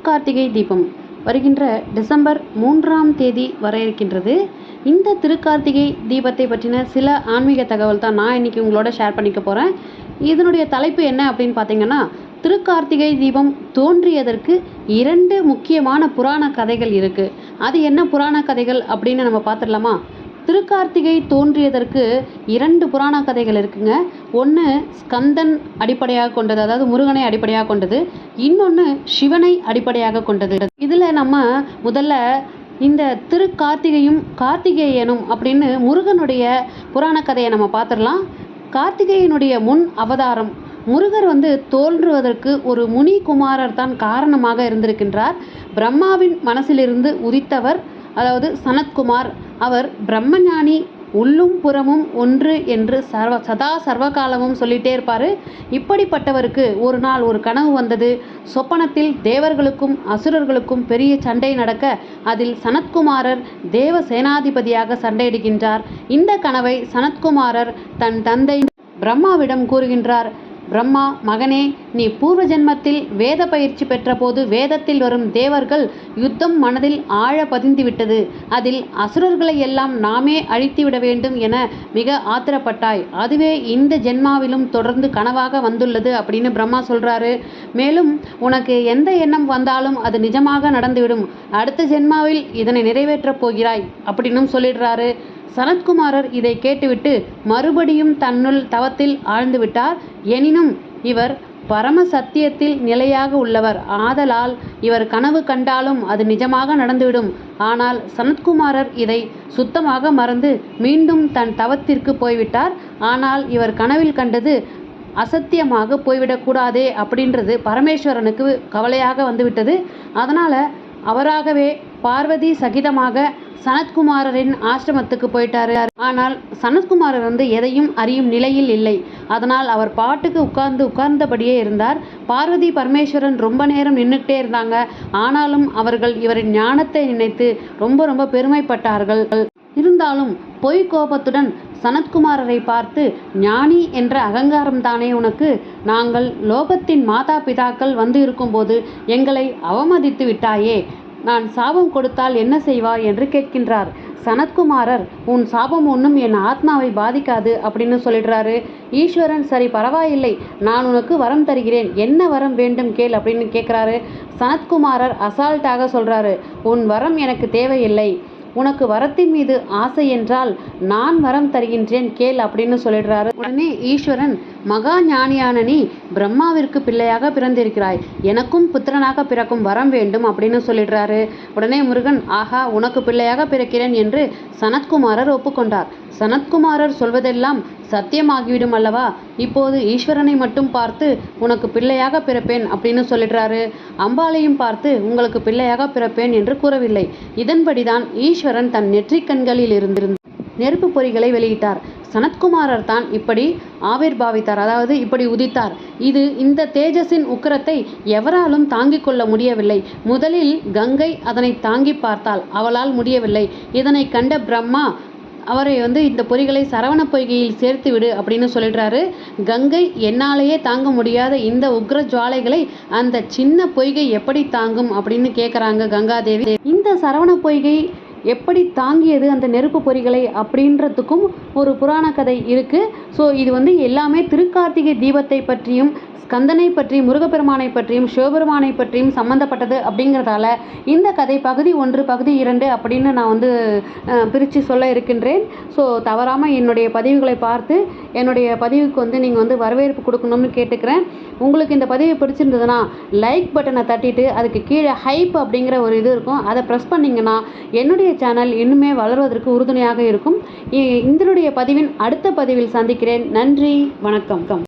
திருக்கார்த்திகை தீபம். வருகின்ற டிசம்பர் மூன்றாம் தேதி வர இருக்கின்றது. இந்த திருக்கார்த்திகை தீபத்தை பற்றின சில ஆன்மீக தகவல் தான் நான் இன்றைக்கி உங்களோட ஷேர் பண்ணிக்க போகிறேன் இதனுடைய தலைப்பு என்ன அப்படின்னு பார்த்தீங்கன்னா திருக்கார்த்திகை தீபம் தோன்றியதற்கு இரண்டு முக்கியமான புராண கதைகள் இருக்குது அது என்ன புராண கதைகள் அப்படின்னு நம்ம பார்த்துடலாமா திருக்கார்த்திகை தோன்றியதற்கு இரண்டு புராண கதைகள் இருக்குங்க. ஒன்று ஸ்கந்தன் அடிப்படையாக கொண்டது அதாவது முருகனை அடிப்படையாக கொண்டது. இன்னொன்று சிவனை அடிப்படையாக கொண்டது. இதில் நம்ம முதல்ல இந்த திருக்கார்த்திகையும் கார்த்திகேயனும் அப்படின்னு முருகனுடைய புராண கதையை நம்ம பார்த்துடலாம். கார்த்திகேயனுடைய முன் அவதாரம். முருகர் வந்து தோன்றுவதற்கு ஒரு முனி குமாரர் தான் காரணமாக இருந்திருக்கின்றார். பிரம்மாவின் மனசிலிருந்து உதித்தவர் அதாவது சனத்குமார் அவர் பிரம்மஞானி உள்ளும் புறமும் ஒன்று என்று சர்வ சதா சர்வகாலமும் சொல்லிகிட்டே இருப்பார். இப்படிப்பட்டவருக்கு ஒரு நாள் ஒரு கனவு வந்தது. சொப்பனத்தில் தேவர்களுக்கும் அசுரர்களுக்கும் பெரிய சண்டை நடக்க அதில் சனத்குமாரர் தேவ சேனாதிபதியாக சண்டையிடுகின்றார். இந்த கனவை சனத்குமாரர் தன் தந்தை பிரம்மாவிடம் கூறுகின்றார். பிரம்மா மகனே நீ பூர்வ ஜென்மத்தில் வேத பயிற்சி பெற்றபோது வேதத்தில் வரும் தேவர்கள் யுத்தம் மனதில் ஆழ பதிந்துவிட்டது. அதில் அசுரர்களை எல்லாம் நாமே அழித்துவிட வேண்டும் என மிக ஆத்திரப்பட்டாய். அதுவே இந்த ஜென்மாவிலும் தொடர்ந்து கனவாக வந்துள்ளது அப்படின்னு பிரம்மா சொல்கிறாரு மேலும் உனக்கு எந்த எண்ணம் வந்தாலும் அது நிஜமாக நடந்துவிடும். அடுத்த ஜென்மாவில் இதனை நிறைவேற்றப் போகிறாய் அப்படின்னும் சொல்லிடுறாரு. சனத்குமாரர் இதை கேட்டுவிட்டு மறுபடியும் தன்னுள் தவத்தில் ஆழ்ந்துவிட்டார். எனினும் இவர் பரம சத்தியத்தில் நிலையாக உள்ளவர். ஆதலால் இவர் கனவு கண்டாலும் அது நிஜமாக நடந்துவிடும். ஆனால் சனத்குமாரர் இதை சுத்தமாக மறந்து மீண்டும் தன் தவத்திற்கு போய்விட்டார். ஆனால் இவர் கனவில் கண்டது அசத்தியமாக போய்விடக்கூடாதே அப்படின்றது பரமேஸ்வரனுக்கு கவலையாக வந்துவிட்டது. அதனால் அவராகவே பார்வதி சகிதமாக சனத்குமாரரின் ஆசிரமத்துக்கு போயிட்டாரு. ஆனால் சனத்குமாரர் வந்து எதையும் அறியும் நிலையில் இல்லை. அதனால் அவர் பாட்டுக்கு உட்கார்ந்து உட்கார்ந்தபடியே இருந்தார். பார்வதி பரமேஸ்வரன் ரொம்ப நேரம் நின்றுக்கிட்டே இருந்தாங்க. ஆனாலும் அவர்கள் இவரின் ஞானத்தை நினைத்து ரொம்ப ரொம்ப பெருமைப்பட்டார்கள். இருந்தாலும் பொய் கோபத்துடன் சனத்குமாரரை பார்த்து ஞானி என்ற அகங்காரம் தானே உனக்கு? நாங்கள் லோகத்தின் மாதா பிதாக்கள் வந்து இருக்கும்போது எங்களை அவமதித்து விட்டாயே. நான் சாபம் கொடுத்தால் என்ன செய்வாய் என்று கேட்கின்றார். சனத்குமாரர் உன் சாபம் ஒன்றும் என் ஆத்மாவை பாதிக்காது அப்படின்னு சொல்லிடுறாரு. ஈஸ்வரன் சரி பரவாயில்லை. நான் உனக்கு வரம் தருகிறேன். என்ன வரம் வேண்டும் கேள் அப்படின்னு கேட்குறாரு. சனத்குமாரர் அசால்ட்டாக சொல்கிறாரு உன் வரம் எனக்கு தேவையில்லை. உனக்கு வரத்தின் மீது ஆசை என்றால் நான் வரம் தருகின்றேன் கேள் அப்படின்னு சொல்லிடுறாரு. உடனே ஈஸ்வரன் மகா ஞானியான நீ பிரம்மாவிற்கு பிள்ளையாக பிறந்திருக்கிறாய். எனக்கும் புத்திரனாக பிறக்கும் வரம் வேண்டும் அப்படின்னு சொல்லிடுறாரு. உடனே முருகன் ஆஹா உனக்கு பிள்ளையாக பிறக்கிறேன் என்று சனத்குமாரர் ஒப்புக்கொண்டார். சனத்குமாரர் சொல்வதெல்லாம் சத்தியமாகிவிடும் அல்லவா? இப்போது ஈஸ்வரனை மட்டும் பார்த்து உனக்கு பிள்ளையாக பிறப்பேன் அப்படின்னு சொல்லிடுறாரு. அம்பாளையும் பார்த்து உங்களுக்கு பிள்ளையாக பிறப்பேன் என்று கூறவில்லை. இதன்படிதான் ஈஸ்வரன் தன் நெற்றிக்கண்களில் இருந்திருந்த நெருப்பு பொறிகளை வெளியிட்டார். சனத்குமாரர் தான் இப்படி ஆவிர்பாவித்தார் அதாவது இப்படி உதித்தார். இது இந்த தேஜஸின் உக்கிரத்தை எவராலும் தாங்கிக் கொள்ள முடியவில்லை. முதலில் கங்கை அதனை தாங்கி பார்த்தாள். அவளால் முடியவில்லை. இதனை கண்ட பிரம்மா அவரை வந்து இந்த பொறிகளை சரவண பொய்கையில் சேர்த்து விடு அப்படின்னு சொல்லிடுறாரு. கங்கை என்னாலேயே தாங்க முடியாத இந்த உக்ர ஜுவாலைகளை அந்த சின்ன பொய்கை எப்படி தாங்கும் அப்படின்னு கேட்குறாங்க கங்காதேவி. இந்த சரவண பொய்கை எப்படி தாங்கியது அந்த நெருப்பு பொறிகளை அப்படின்றதுக்கும் ஒரு புராண கதை இருக்குது ஸோ இது வந்து எல்லாமே திருக்கார்த்திகை தீபத்தை பற்றியும் கந்தனை பற்றி முருகப்பெருமானை பற்றியும் சிவபெருமானை பற்றியும் சம்மந்தப்பட்டது அப்படிங்கிறதால இந்த கதை பகுதி ஒன்று பகுதி இரண்டு அப்படின்னு நான் வந்து பிரித்து சொல்ல இருக்கின்றேன். ஸோ தவறாமல் என்னுடைய பதிவுகளை பார்த்து என்னுடைய பதிவுக்கு வந்து நீங்கள் வந்து வரவேற்பு கொடுக்கணும்னு கேட்டுக்கிறேன். உங்களுக்கு இந்த பதிவு பிடிச்சிருந்ததுன்னா லைக் பட்டனை தட்டிட்டு அதுக்கு கீழே ஹைப் அப்படிங்கிற ஒரு இது இருக்கும். அதை ப்ரெஸ் பண்ணிங்கன்னா என்னுடைய சேனல் இன்னுமே வளர்வதற்கு உறுதுணையாக இருக்கும். இதனுடைய பதிவின் அடுத்த பதிவில் சந்திக்கிறேன். நன்றி வணக்கம்.